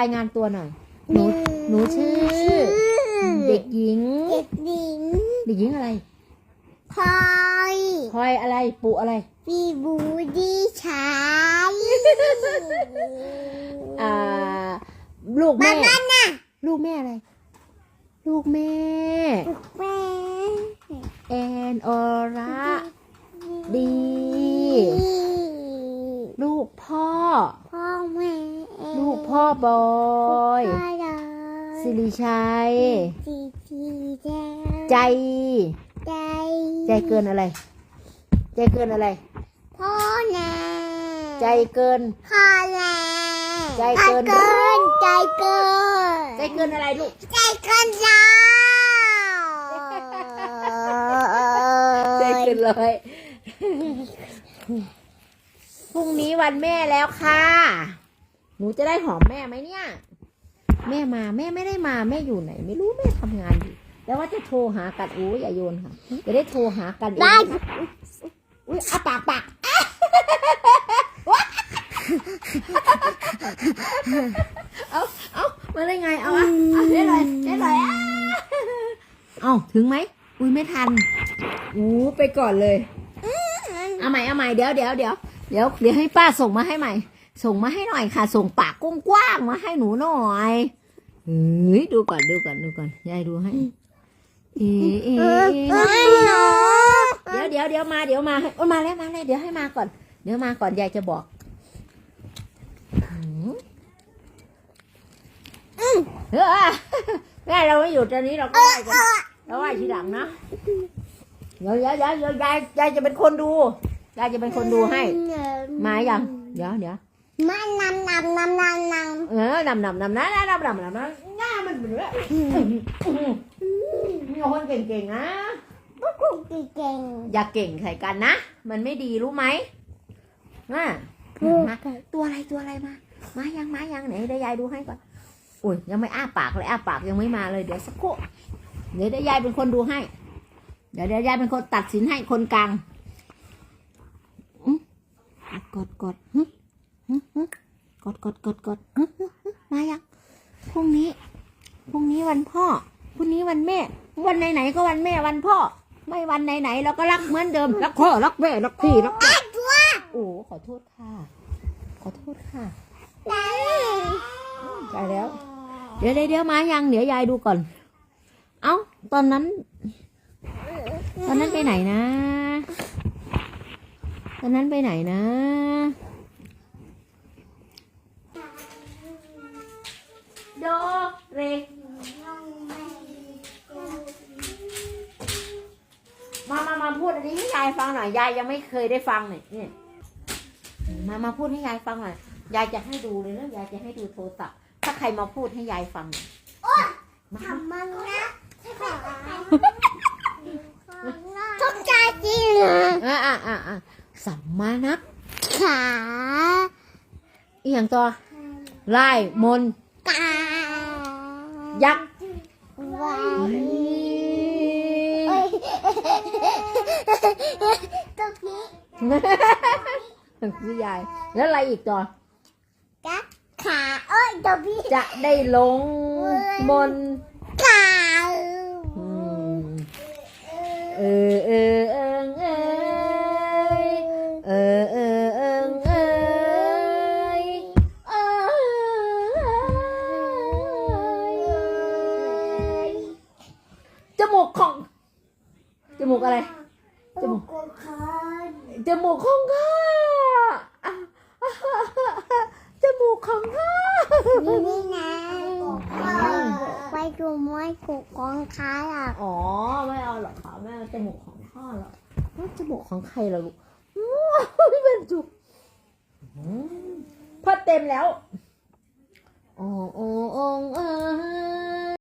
ายงานตัวหน่อย หนู หนูชื่อ เด็กหญิง เด็กหญิงเด็กหญิงอะไรคอยคอยอะไร ปุอะไร ปีบูดีชายอ่า ลูกบ้าแม่นน่ะลูกแม่อะไร ลูกแม่แม่ แอนออระดี ลูกพ่อ พ่อแม่ ลูกพ่อบอยพ่อดอยสิริชัยจีจีแจใจ ใจ ใจเกินอะไร ใจเกินอะไรพ่อแน่ใจเกินพ่อแน่ใจเกิน ใจเกิน ใจเกินใจเกินอะไรลูก ใจเกินจ้าใจเกินเลยพรุ่งนี้วันแม่แล้วค่ะ หนูจะได้หอมแม่ไหมเนี่ย แม่มาแม่ไม่ได้มาแม่อยู่ไหน ไม่รู้แม่ทำงานอยู่แล้วว่าจะโทรหากันอู้อย่าโยนค่ะจะได้โทรหากันเองได้อุ้ยอาปากปากเอาเอามาได้ไงเอาอะเอาได้เลยได้เลยอะเอาถึงไหมอุ้ยไม่ทันอู้ไปก่อนเลยเอาใหม่เอาใหม่เดี๋ยวเดี๋ยวเดี๋ยวเดี๋ยวเดี๋ยวให้ป้าส่งมาให้ใหม่ ส่งมาให้หน่อยค่ะ ส่งปากกว้างๆมาให้หนูหน่อยเฮ้ยดูก่อนดูก่อนดูก่อนยายดูให้ เอเอไม่หนูเดี๋ยวเดี๋ยวเดี๋ยวมาเดี๋ยวมาให้โอ้ยมาแล้วมาแล้วเดี๋ยวให้มาก่อน เดี๋ยวมาก่อนยายจะบอกเฮ้ยแม่เราไม่อยู่ตอนนี้เราก็ไหว้กันเราไหว้ทีหลังนะเดี๋ยวเดี๋ยวเดี๋ยวยยายยายจะเป็นคนดูยายจะเป็นคนดูให้ มาอยังเดี๋ยวเดี๋ยว ไม่นำนำนำนำนเออนำนำนำนะนำนำนำนะหน้ามันเหมือนว่ามีคนเก่งๆนะำก็คุกเก่งอย่าเก่งใส่กันนะ มันไม่ดีรู้ไหมน่ะมาตัวอะไรตัวอะไรมา มายังมายังไหนเดี๋ยวยายดูให้ก่อนอุ้ยยังไม่อ้าปากเลยอ้าปากยังไม่มาเลยเดี๋ยวสักครู่เดี๋ยวเดี๋ยวยายเป็นคนดูให้ เดี๋ยวเดี๋ยวยายเป็นคนตัดสินให้คนกลางอื้อกดกดหึหึหึ กดกดกดกดมายังพรุ่งนี้ พรุ่งนี้วันพ่อ พรุ่งนี้วันแม่ วันไหนๆก็วันแม่วันพ่อ ไม่วันไหนๆเราก็รักเหมือนเดิม รักพ่อ รักแม่ รักพี่ รักน้องโอ้ ขอโทษค่ะ ขอโทษค่ะได้ใจแล้วเดี๋ยวเดี๋ยวเดี๋ยวมายัง เดี๋ยวยายดูก่อน เอ้า ตอนนั้น ตอนนั้นไปไหนนะ ตอนนั้นไปไหนนะ เรมามามาพูดอันนี้ให้ยายฟังหน่อย ยายยังไม่เคยได้ฟังเนี่ยเนี่ยมามาพูดให้ยายฟังหน่อย ยายจะให้ดูเลยนะยายจะให้ดูโทรศัพท์ ถ้าใครมาพูดให้ยายฟังเนี่ยมาทำมันนะทุกใจจริงอ่าอ่าอ่าอ่าสัมมานักขาอีหยังต่อไล่มนต์กา ยักษ์ว้าเฮ้วยเอ้ยตรงนี้พี่ยาย แล้วอะไรอีกต่อกักขาเอ้ยตรงนี้จะได้ลงมน กอะไรจมูกจมูกของข้าอะจมูกของข้านี่นี่นะไปดูมวยกุกกองค้าอะอ๋อ ไม่เอาหรอกค่ะแม่เอาจมูกของข้าหรอกเอ้าจมูกของใครล่ะลูกอู้ยเป็นจุกอืมพอเต็มแล้วโอ้โอ้โอ้เอ้ย